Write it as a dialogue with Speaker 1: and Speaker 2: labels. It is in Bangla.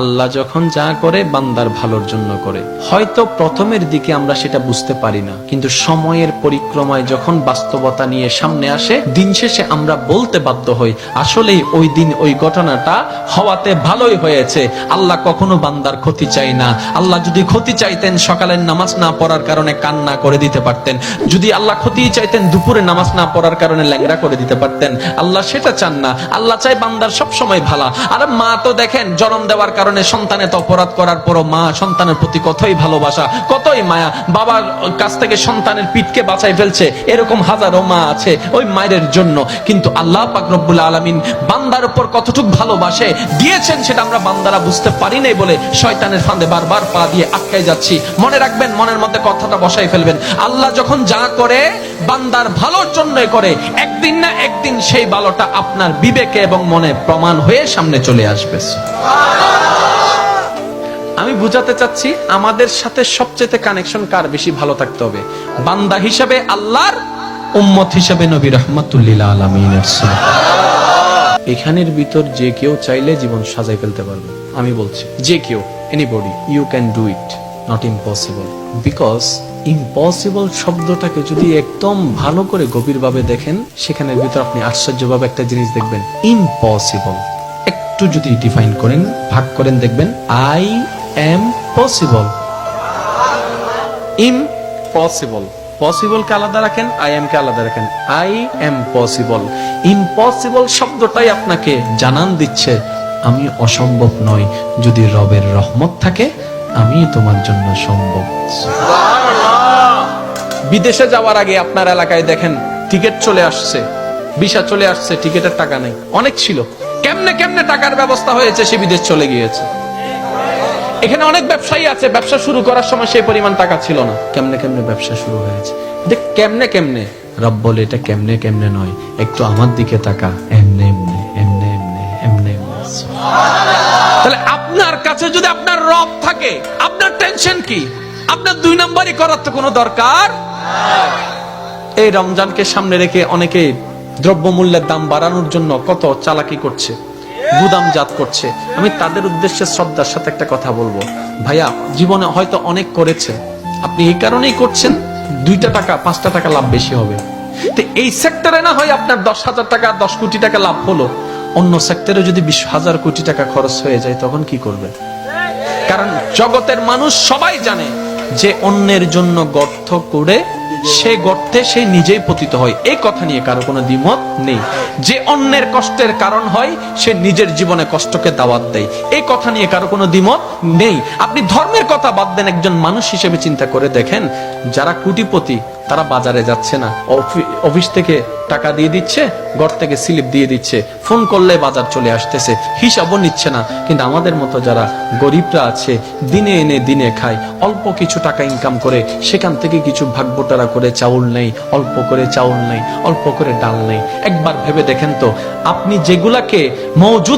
Speaker 1: আল্লাহ যখন যা করে, বান্দার ভালোর জন্য করে। হয়তো প্রথমের দিকে আমরা সেটা বুঝতে পারি না, কিন্তু সময়ের পরিক্রমায় যখন বাস্তবতা নিয়ে সামনে আসে, দিন শেষে আমরা বলতে বাধ্য হই, আসলেই ওই দিন ওই ঘটনাটা হওয়াতে ভালোই হয়েছে। আল্লাহ কখনো বান্দার ক্ষতি চাই না। আল্লাহ যদি ক্ষতি চাইতেন, সকালের নামাজ না পড়ার কারণে কান্না করে দিতে পারতেন। যদি আল্লাহ ক্ষতি চাইতেন, দুপুরে নামাজ না পড়ার কারণে ল্যাংড়া করে দিতে পারতেন। আল্লাহ সেটা চান না। আল্লাহ চাই বান্দার সব সময় ভালা। আর মা তো দেখেন, জন্ম দেওয়ার সন্তানে তো অপরাধ করার পরও মা সন্তানের প্রতি কতই ভালোবাসা, কতই মায়া। বাবার কাছ থেকে সন্তানের পিঠকে বাঁচাই ফেলছে, এরকম হাজারো মা আছে ওই মায়ের জন্য। কিন্তু আল্লাহ পাক রব্বুল আলামিন বান্দার উপর কতটুক ভালোবাসে, দিয়েছেন সেটা আমরা বান্দারা বুঝতে পারি নাই বলে শয়তানের ফাঁদে বারবার পা দিয়ে আটকাই যাচ্ছি। মনে রাখবেন, মনের মধ্যে কথাটা বসাই ফেলবেন। আল্লাহ যখন যা করে, বান্দার ভালোর জন্য করে, একদিন না একদিন সেই ভালোটা আপনার বিবেকে এবং মনে প্রমাণ হয়ে সামনে চলে আসবে। আমি বুঝাতে চাচ্ছি আমাদের সাথে সবচেয়ে কানেকশন কার বেশি ভালো থাকতে হবে? বান্দা হিসাবে আল্লাহর, উম্মত হিসাবে নবী রহমাতুল্লিল আলমিনের এখানের ভিতর যে কেউ চাইলে জীবন সাজাই ফেলতে পারবে। আমি বলছি, যে কেউ anybody you can do it not impossible because impossible শব্দটাকে যদি একদম ভালো করে গভীরভাবে দেখেন, সেখানের ভিতর আপনি আশ্চর্যভাবে একটা জিনিস দেখবেন। ইম্পসিবল একটু যদি ডিফাইন করেন, ভাগ করেন, দেখবেন আই এম পসিবল পসিবল কে আলাদা রাখেন? আই এম কে আলাদা রাখেন? আই এম পসিবল ইম্পসিবল শব্দটাই আপনাকে জানান দিচ্ছে, আমি অসম্ভব নই। যদি রবের রহমত থাকে, আমি তোমার জন্য সম্ভব। বিদেশে যাওয়ার আগে আপনার এলাকায় দেখেন, টিকিট চলে আসছে, ভিসা চলে আসছে, টিকিটের টাকা নেই। অনেক ছিল। কেমনে কেমনে টাকার ব্যবস্থা হয়েছে সে বিদেশ চলে গিয়েছে। এখানে অনেক ব্যবসায়ী আছে ব্যবসা শুরু করার সময় সেই পরিমাণ টাকা ছিল না। কেমনে কেমনে ব্যবসা শুরু হয়েছে? এটা কেমনে কেমনে? রব বলে এটা কেমনে কেমনে নয় একটু আমার দিকে তাকা এমনে এমনে এমনে এমনে এমনে এমনে। তাহলে আপনার কাছে যদি আপনার রব থাকে আপনার টেনশন কি? আপনার দুই নম্বরই করার তো কোনো দরকার? এই রমজানকে সামনে রেখে অনেকে দ্রব্যমূল্যের দাম বাড়ানোর জন্য কত চালাকি করছে। গুদাম জাত করছে। আমি তাদের উদ্দেশ্যে শ্রদ্ধার সাথে একটা কথা বলব। ভাইয়া, জীবনে হয়তো অনেক করেছে। আপনি এই কারণেই করছেন, দুইটা টাকা, পাঁচটা টাকা লাভ বেশি হবে। এই সেক্টরে না হয় আপনার দশ হাজার টাকা, দশ কোটি টাকা লাভ হলো। অন্য সেক্টরে যদি বিশ হাজার কোটি টাকা খরচ হয়ে যায়, তখন কি করবে? কারণ জগতের মানুষ সবাই জানে যে অন্যের জন্য গর্থ করে সে গর্তে সে নিজেই পতিত হয়। এই কথা নিয়ে কারও কোনো দ্বিমত নেই। যে অন্যের কষ্টের কারণ হয়, সে নিজের জীবনে কষ্টকে দাওয়াত দেয়। এই কথা নিয়ে কারও কোনো দ্বিমত নেই। আপনি ধর্মের কথা বাদ দেন একজন মানুষ হিসেবে চিন্তা করে দেখেন, যারা কুটিপতি তারা বাজারে যাচ্ছে না। অফিস থেকে টাকা দিয়ে দিচ্ছে, ঘর থেকে স্লিপ দিয়ে দিচ্ছে। ফোন করলে বাজার চলে আসতেছে, হিসাবও নিচ্ছে না। কিন্তু আমাদের মতো যারা গরিবরা আছে, দিনে এনে দিনে খায়, অল্প কিছু টাকা ইনকাম করে, সেখান থেকে কিছু ভাগবোটারা করে চাউল নেই, অল্প করে চাউল নেই, অল্প করে ডাল নেই। একবার ভেবে দেখেন তো, আপনি যেগুলাকে মজুদ